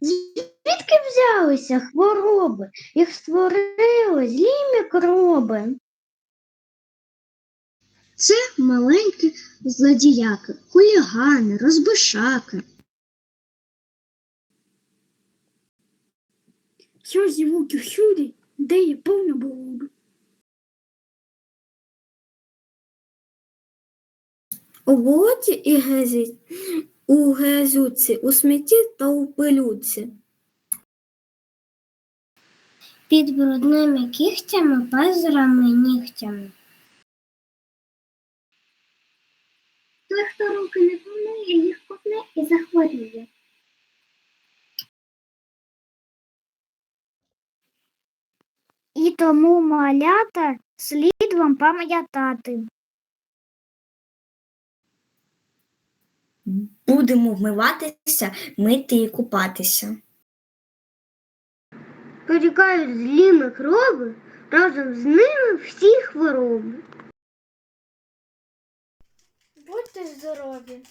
Звідки взялися хвороби? Їх створили злі мікроби. Це маленькі злодіяки, хулігани, розбишаки. Я живу всюди, де є повна болота. У болоті і грязі, у грязюці, у смітті та у пилюці. Під брудними кігтями, пазурами, нігтями. Той, хто руки не помиє, їх копне і захворіє. І тому малята слід вам пам'ятати. Будемо вмиватися, мити і купатися. Потікають злі микроби, разом з ними всі хвороби. Будьте здорові!